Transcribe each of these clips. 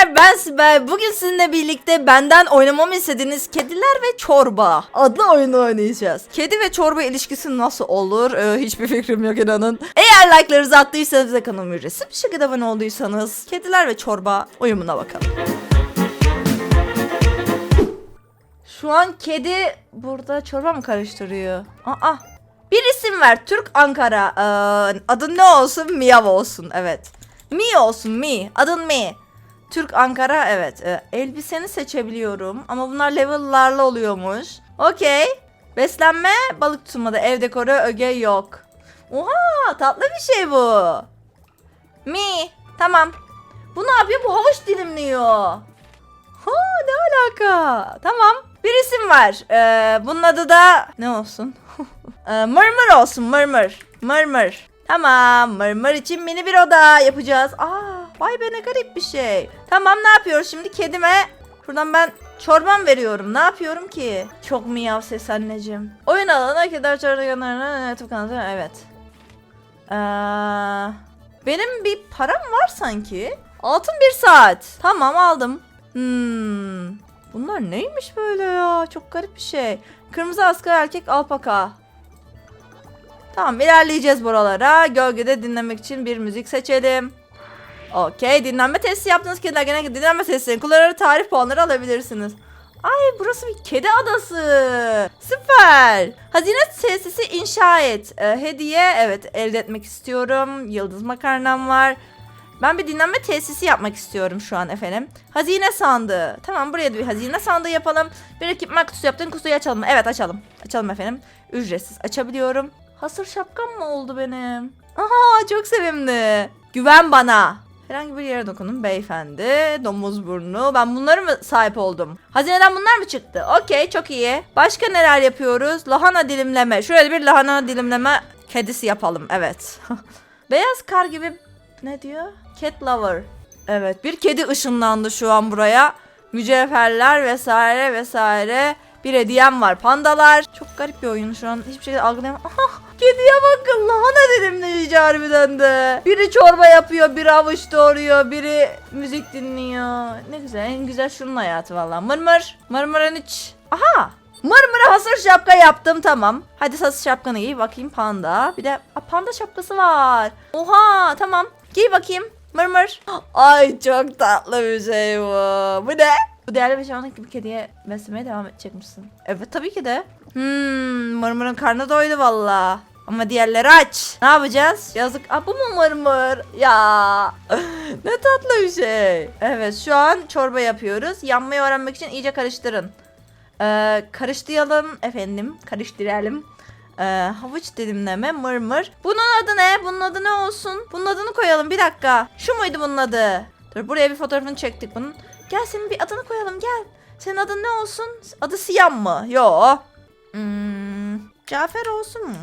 arkadaşlar ben Sibel. Bugün sizinle birlikte benden oynamamı istediğiniz Kediler ve Çorba adlı oyunu oynayacağız. Kedi ve çorba ilişkisi nasıl olur? Ee, hiçbir fikrim yok inanın. Eğer like'larınızı attıysanız ve kanalıma ücretsiz bir şekilde abone olduysanız Kediler ve Çorba oyununa bakalım. Şu an kedi burada çorba mı karıştırıyor? Aa. Bir isim ver. Türk Ankara. Ee, adın ne olsun? Miyav olsun. Evet. Mi olsun Mi. Adın Mi. Türk Ankara evet. Ee, elbiseni seçebiliyorum. Ama bunlar level'larla oluyormuş. Okey. Beslenme balık tutulmadı. Ev dekoru öge yok. Oha tatlı bir şey bu. Mi. Tamam. Bu ne yapıyor? Bu havuç dilimliyor. Ha ne alaka? Tamam. Bir isim var. Ee, bunun adı da ne olsun? ee, mırmır olsun mırmır. Mırmır. Tamam mırmır için mini bir oda yapacağız. Aa vay be ne garip bir şey. Tamam ne yapıyoruz şimdi kedime? Şuradan ben çorban veriyorum. Ne yapıyorum ki? Çok miyav ses anneciğim. Oyun alanına kediler çorba YouTube kanalı evet. Ee, benim bir param var sanki. Altın bir saat. Tamam aldım. Hmm. Bunlar neymiş böyle ya? Çok garip bir şey. Kırmızı asker erkek alpaka. Tamam ilerleyeceğiz buralara. Gölgede dinlemek için bir müzik seçelim. Okey dinlenme testi yaptığınız kediler genellikle dinlenme testlerini kullanarak tarih puanları alabilirsiniz. Ay burası bir kedi adası. Süper. Hazine tesisi inşa et. Ee, hediye evet elde etmek istiyorum. Yıldız makarnam var. Ben bir dinlenme tesisi yapmak istiyorum şu an efendim. Hazine sandığı. Tamam buraya da bir hazine sandığı yapalım. Bir ekipman kutusu yaptığın kutuyu açalım. Evet açalım. Açalım efendim. Ücretsiz açabiliyorum. Hasır şapkam mı oldu benim? Aha çok sevimli. Güven bana. Herhangi bir yere dokunun beyefendi. Domuz burnu. Ben bunları mı sahip oldum? Hazineden bunlar mı çıktı? Okey çok iyi. Başka neler yapıyoruz? Lahana dilimleme. Şöyle bir lahana dilimleme kedisi yapalım. Evet. Beyaz kar gibi ne diyor? Cat lover. Evet bir kedi ışınlandı şu an buraya. Mücevherler vesaire vesaire. Bir hediyem var. Pandalar. Çok garip bir oyun şu an. Hiçbir şey algılayamam. Kediye bakın. Lahana dedim ne harbiden de. Biri çorba yapıyor, biri avuç doğruyor, biri müzik dinliyor. Ne güzel. En güzel şunun hayatı valla. Mırmır. Mırmırın iç. Aha. Mırmır'a hasır şapka yaptım tamam. Hadi hasır şapkanı giy bakayım panda. Bir de Aa, panda şapkası var. Oha tamam. Giy bakayım. Mırmır. Ay çok tatlı bir şey bu. Bu ne? Bu değerli bir şamanlık bir kediye beslemeye devam edecek misin? Evet tabii ki de. Hmm, Mırmır'ın karnı doydu valla. Ama diğerleri aç. Ne yapacağız? Yazık. Aa, bu mu mırmır? Ya. ne tatlı bir şey. Evet şu an çorba yapıyoruz. Yanmayı öğrenmek için iyice karıştırın. Ee, karıştıralım efendim. Karıştıralım. Ee, havuç dilimleme mırmır. Bunun adı ne? Bunun adı ne olsun? Bunun adını koyalım bir dakika. Şu muydu bunun adı? Dur buraya bir fotoğrafını çektik bunun. Gel senin bir adını koyalım gel. Senin adın ne olsun? Adı Siyam mı? Yo. Hmm, Cafer olsun mu?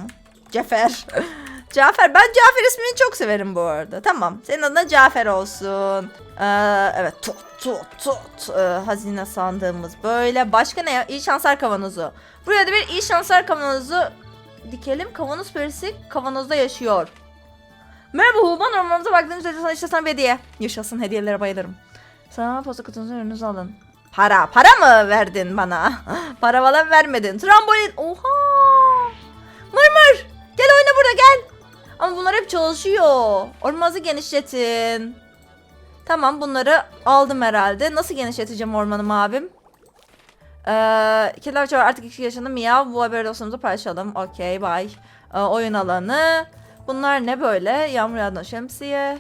Cafer. Cafer. Ben Cafer ismini çok severim bu arada. Tamam. Senin adın da Cafer olsun. Ee, evet. Tut tut tut. Ee, hazine sandığımız böyle. Başka ne? İyi şanslar kavanozu. Buraya da bir iyi şanslar kavanozu dikelim. Kavanoz perisi kavanozda yaşıyor. Merhaba Human ormanımıza baktığınız üzere sana işte sana bir hediye. Yaşasın hediyelere bayılırım. Sana posta kutunuzu ürününüzü alın. Para. Para mı verdin bana? Para falan vermedin. Trambolin. Oha. Mırmır. Burada gel. Ama bunlar hep çalışıyor. Ormanınızı genişletin. Tamam bunları aldım herhalde. Nasıl genişleteceğim ormanımı abim? Ee, Kediler Çağır artık 2 yaşında miyav. Bu haberi dostlarımıza paylaşalım. Okey bye. Ee, oyun alanı. Bunlar ne böyle? Yağmur yağdan şemsiye.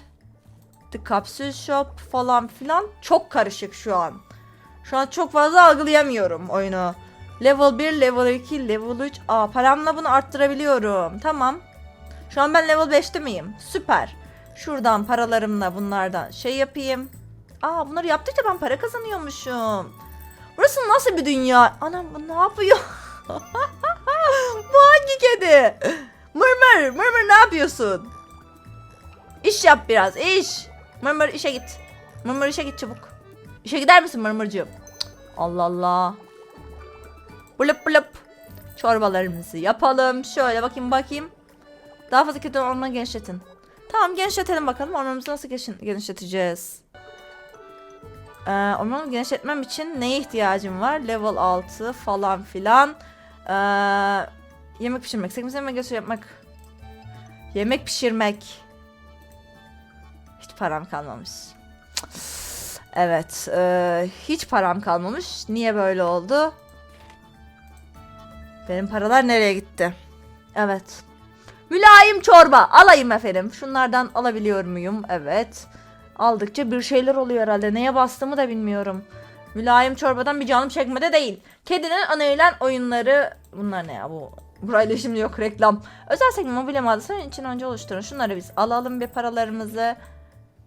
The Capsule Shop falan filan. Çok karışık şu an. Şu an çok fazla algılayamıyorum oyunu. Level 1, level 2, level 3. Aa paramla bunu arttırabiliyorum. Tamam. Şu an ben level 5'te miyim? Süper. Şuradan paralarımla bunlardan şey yapayım. Aa bunları yaptıkça ben para kazanıyormuşum. Burası nasıl bir dünya? Anam bu ne yapıyor? bu hangi kedi? Mırmır, mırmır ne yapıyorsun? İş yap biraz, iş. Mırmır işe git. Mırmır işe git çabuk. İşe gider misin mırmırcığım? Allah Allah. Bulup bulup. Çorbalarımızı yapalım. Şöyle bakayım bakayım. Daha fazla kedi ormanı genişletin. Tamam genişletelim bakalım. Ormanımızı nasıl genişleteceğiz? Ee, ormanı genişletmem için neye ihtiyacım var? Level 6 falan filan. Ee, yemek pişirmek. 8 yemek götür yapmak. Yemek pişirmek. Hiç param kalmamış. Evet. e, hiç param kalmamış. Niye böyle oldu? Benim paralar nereye gitti? Evet. Mülayim çorba. Alayım efendim. Şunlardan alabiliyor muyum? Evet. Aldıkça bir şeyler oluyor herhalde. Neye bastığımı da bilmiyorum. Mülayim çorbadan bir canım çekmede değil. Kedinin önerilen oyunları... Bunlar ne ya bu? Burayla şimdi yok reklam. Özel sekme mobilya mağazası için önce oluşturun. Şunları biz alalım bir paralarımızı.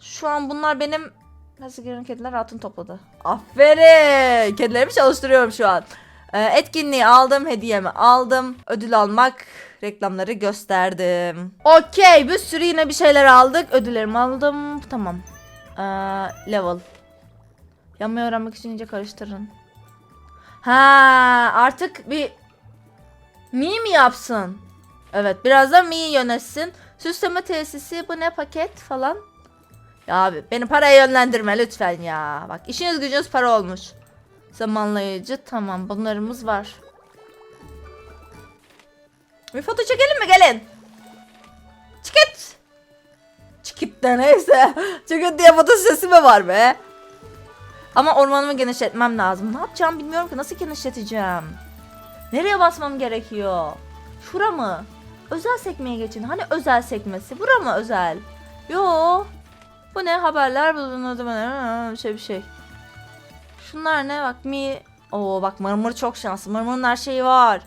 Şu an bunlar benim... Nasıl giren kediler altın topladı. Aferin. Kedilerimi çalıştırıyorum şu an. Ee, etkinliği aldım, hediyemi aldım. Ödül almak, reklamları gösterdim. Okey, bir sürü yine bir şeyler aldık. Ödüllerimi aldım. Tamam. Ee, level. Yanmayı öğrenmek için iyice karıştırın. Ha, artık bir Mi mi yapsın? Evet, biraz da Mi yönetsin. Süsleme tesisi, bu ne paket falan. Ya abi, beni paraya yönlendirme lütfen ya. Bak, işiniz gücünüz para olmuş. Zamanlayıcı tamam bunlarımız var. Bir foto çekelim mi gelin? Çıkıt. Çıkıt da neyse. Çıkıt diye foto sesi mi var be? Ama ormanımı genişletmem lazım. Ne yapacağım bilmiyorum ki nasıl genişleteceğim. Nereye basmam gerekiyor? Şura mı? Özel sekmeye geçin. Hani özel sekmesi? Bura mı özel? Yo. Bu ne haberler? Şey bir şey. Şunlar ne bak mi? Oo bak Mırmır çok şanslı. Mırmır'ın her şeyi var.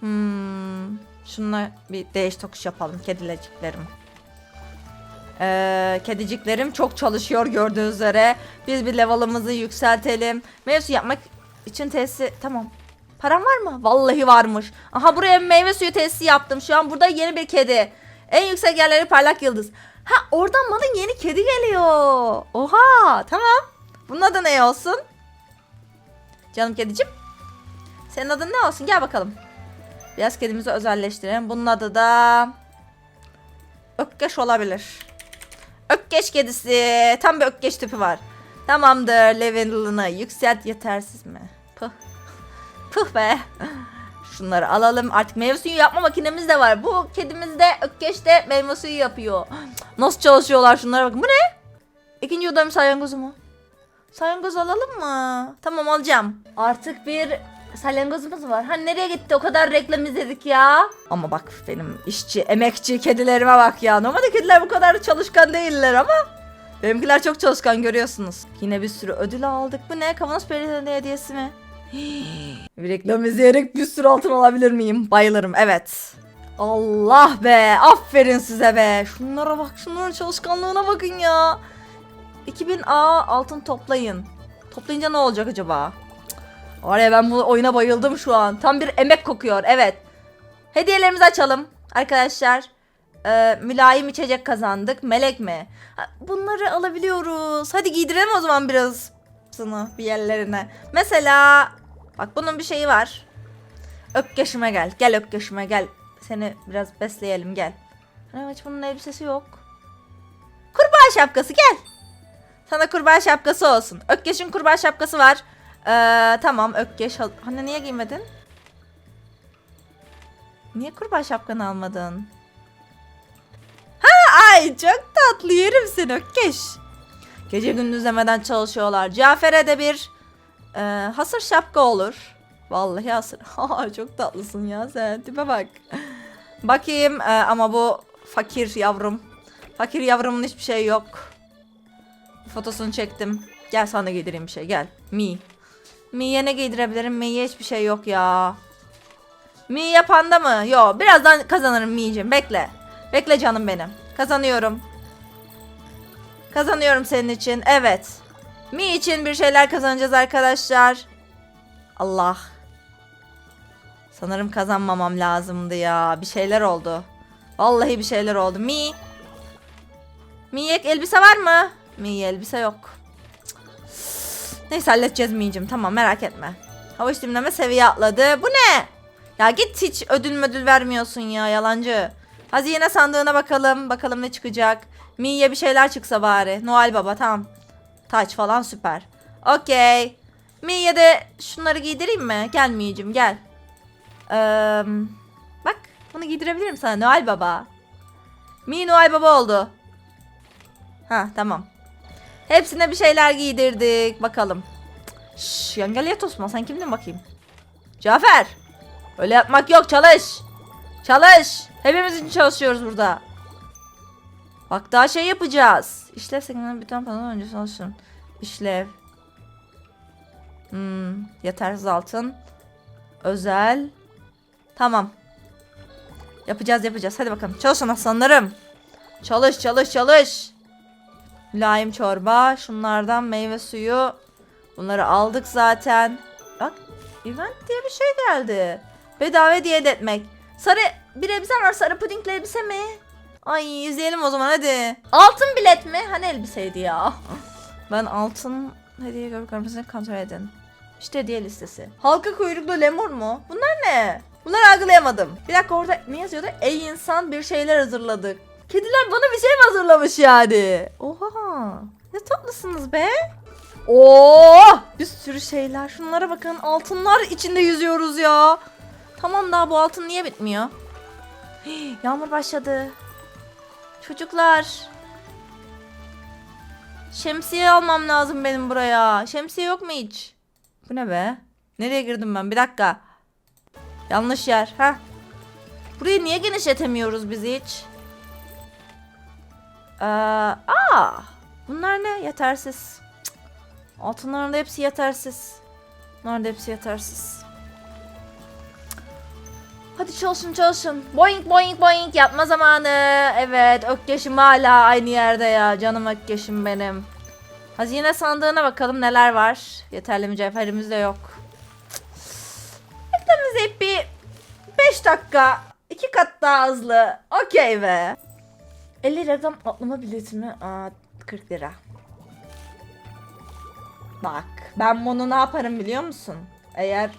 Hmm. Şununla bir değiş tokuş yapalım kedileciklerim. Ee, kediciklerim çok çalışıyor gördüğünüz üzere. Biz bir level'ımızı yükseltelim. Suyu yapmak için tesisi... Tamam. Param var mı? Vallahi varmış. Aha buraya meyve suyu tesisi yaptım. Şu an burada yeni bir kedi. En yüksek yerleri parlak yıldız. Ha oradan bana yeni kedi geliyor. Oha tamam. Bunun adı ne olsun? Canım kedicim. Senin adın ne olsun? Gel bakalım. Biraz kedimizi özelleştirelim. Bunun adı da... Ökkeş olabilir. Ökkeş kedisi. Tam bir ökkeş tipi var. Tamamdır. Level'ını yükselt. Yetersiz mi? Pıh. Pıh be. Şunları alalım. Artık meyve suyu yapma makinemiz de var. Bu kedimiz de ökkeş de meyve suyu yapıyor. Nasıl çalışıyorlar şunlara bakın. Bu ne? İkinci odam salyangozu mu? Salyangoz alalım mı? Tamam alacağım. Artık bir salyangozumuz var. Hani nereye gitti? O kadar reklam izledik ya. Ama bak benim işçi, emekçi kedilerime bak ya. Normalde kediler bu kadar çalışkan değiller ama benimkiler çok çalışkan görüyorsunuz. Yine bir sürü ödül aldık. Bu ne? Kavanoz perisi hediyesi mi? bir reklam izleyerek bir sürü altın alabilir miyim? Bayılırım evet. Allah be aferin size be. Şunlara bak şunların çalışkanlığına bakın ya. 2000 A altın toplayın. Toplayınca ne olacak acaba? Cık, Var ya ben bu oyuna bayıldım şu an. Tam bir emek kokuyor evet. Hediyelerimizi açalım arkadaşlar. Ee, mülayim içecek kazandık. Melek mi? Bunları alabiliyoruz. Hadi giydirelim o zaman biraz sana bir yerlerine. Mesela bak bunun bir şeyi var. Öpkeşime gel. Gel öpkeşime gel. Seni biraz besleyelim gel. Evet bunun elbisesi yok. Kurbağa şapkası gel. Sana kurbağa şapkası olsun. Ökkeş'in kurbağa şapkası var. Ee, tamam Ökkeş. Hani niye giymedin? Niye kurbağa şapkanı almadın? Ha ay çok tatlı yerim seni Ökkeş. Gece gündüz demeden çalışıyorlar. Cafer'e de bir e, hasır şapka olur. Vallahi hasır. Çok tatlısın ya sen. Tipe bak. Bakayım e, ama bu fakir yavrum. Fakir yavrumun hiçbir şey yok. Fotosunu çektim. Gel sana giydireyim bir şey gel. Mi. Mi'ye ne giydirebilirim? Mi'ye hiçbir şey yok ya. Mi panda mı? Yo birazdan kazanırım Mi'cim bekle. Bekle canım benim. Kazanıyorum. Kazanıyorum senin için. Evet. Mi için bir şeyler kazanacağız arkadaşlar. Allah. Sanırım kazanmamam lazımdı ya. Bir şeyler oldu. Vallahi bir şeyler oldu. Mi. Mi'ye elbise var mı? Mi'ye elbise yok. Cık. Neyse halledeceğiz Mi'cim. Tamam merak etme. Hava dinleme seviye atladı. Bu ne? Ya git hiç ödül müdül vermiyorsun ya yalancı. Hazine sandığına bakalım. Bakalım ne çıkacak. Mi'ye bir şeyler çıksa bari. Noel Baba tamam. Taç falan süper. Okey. Mi'ye de şunları giydireyim mi? Gel Mi'cim gel. Eee, bak bunu giydirebilirim sana Noel Baba. Mi Noel Baba oldu. Ha tamam. Hepsine bir şeyler giydirdik. Bakalım. Şşş Yangalia Tosma sen kimdin bakayım? Cafer. Öyle yapmak yok çalış. Çalış. Hepimiz için çalışıyoruz burada. Bak daha şey yapacağız. İşlev segmentinin bütün panoların öncesi olsun. İşlev. Hmm, yetersiz altın. Özel. Tamam. Yapacağız yapacağız. Hadi bakalım. Çalışın aslanlarım. Çalış çalış çalış. Lime çorba. Şunlardan meyve suyu. Bunları aldık zaten. Bak event diye bir şey geldi. Bedava hediye etmek. Sarı bir elbise var. Sarı pudingli elbise mi? Ay izleyelim o zaman hadi. Altın bilet mi? Hani elbiseydi ya. Ben altın hediye görüp karmasını kontrol edin. İşte hediye listesi. Halka kuyruklu lemur mu? Bunlar ne? Bunları algılayamadım. Bir dakika orada ne yazıyordu? Ey insan bir şeyler hazırladık. Kediler bana bir şey mi hazırlamış yani? Oha. Ne tatlısınız be. Oo, bir sürü şeyler. Şunlara bakın. Altınlar içinde yüzüyoruz ya. Tamam daha bu altın niye bitmiyor? Yağmur başladı. Çocuklar. Şemsiye almam lazım benim buraya. Şemsiye yok mu hiç? Bu ne be? Nereye girdim ben? Bir dakika. Yanlış yer. Ha? Burayı niye genişletemiyoruz biz hiç? Ee, aa, bunlar ne? Yetersiz. Altınların da hepsi yetersiz. Bunların da hepsi yetersiz. Hadi çalışın çalışın. Boing boing boing yapma zamanı. Evet Ökkeş'im hala aynı yerde ya. Canım Ökkeş'im benim. Hazine sandığına bakalım neler var. Yeterli mücevherimiz de yok. 5 dakika. iki kat daha hızlı. Okey be. 50 reklam atlama bileti mi? Aa, 40 lira. Bak ben bunu ne yaparım biliyor musun? Eğer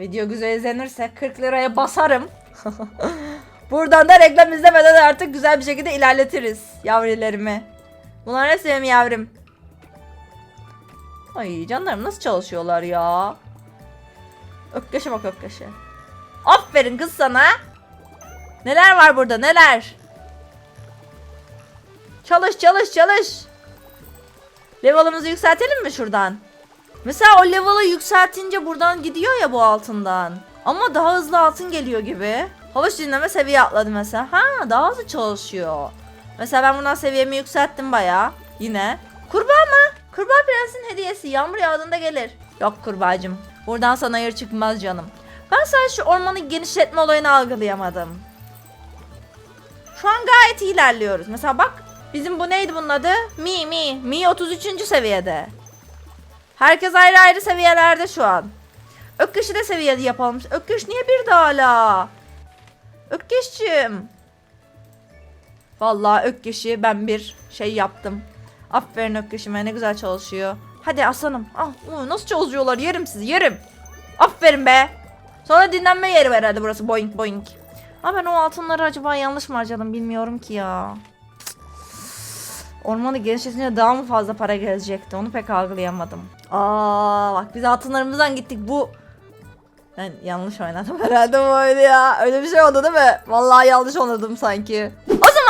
video güzel izlenirse 40 liraya basarım. Buradan da reklam izlemeden artık güzel bir şekilde ilerletiriz yavrilerimi. Bunlar hepsi benim yavrum. Ay canlarım nasıl çalışıyorlar ya. Ökkeşe bak ökkeşe. Aferin kız sana. Neler var burada neler? Çalış çalış çalış. Level'ımızı yükseltelim mi şuradan? Mesela o level'ı yükseltince buradan gidiyor ya bu altından. Ama daha hızlı altın geliyor gibi. Havuç dinleme seviye atladı mesela. Ha daha hızlı çalışıyor. Mesela ben buradan seviyemi yükselttim bayağı. Yine. Kurbağa mı? Kurbağa prensin hediyesi. Yağmur yağdığında gelir. Yok kurbağacım. Buradan sana hayır çıkmaz canım. Sadece şu ormanı genişletme olayını algılayamadım. Şu an gayet ilerliyoruz. Mesela bak bizim bu neydi bunun adı? Mi Mi. Mi 33. seviyede. Herkes ayrı ayrı seviyelerde şu an. Ökkeş'i de seviyeli yapalım. Ökkeş niye bir de hala? Ökkeş'cim. Vallahi Ökkeş'i ben bir şey yaptım. Aferin Ökkeş'ime ne güzel çalışıyor. Hadi aslanım. Ah, nasıl çalışıyorlar yerim sizi yerim. Aferin be. Sonra dinlenme yeri herhalde burası boing boing. Ama ben o altınları acaba yanlış mı harcadım bilmiyorum ki ya. Ormanı genişletince daha mı fazla para gelecekti onu pek algılayamadım. Aa bak biz altınlarımızdan gittik bu. Ben yanlış oynadım herhalde bu oyunu ya. Öyle bir şey oldu değil mi? Vallahi yanlış oynadım sanki.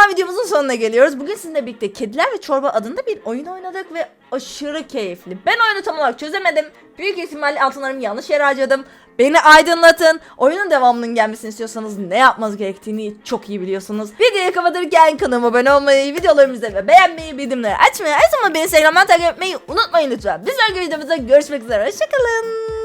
Zaman videomuzun sonuna geliyoruz. Bugün sizinle birlikte Kediler ve Çorba adında bir oyun oynadık ve aşırı keyifli. Ben oyunu tam olarak çözemedim. Büyük ihtimalle altınlarımı yanlış yere harcadım. Beni aydınlatın. Oyunun devamının gelmesini istiyorsanız ne yapmanız gerektiğini çok iyi biliyorsunuz. Videoyu kapatırken kanalıma abone olmayı, videolarımızı ve beğenmeyi, bildirimleri açmayı, her zaman beni Instagram'dan takip etmeyi unutmayın lütfen. Bir sonraki videomuzda görüşmek üzere. Hoşçakalın.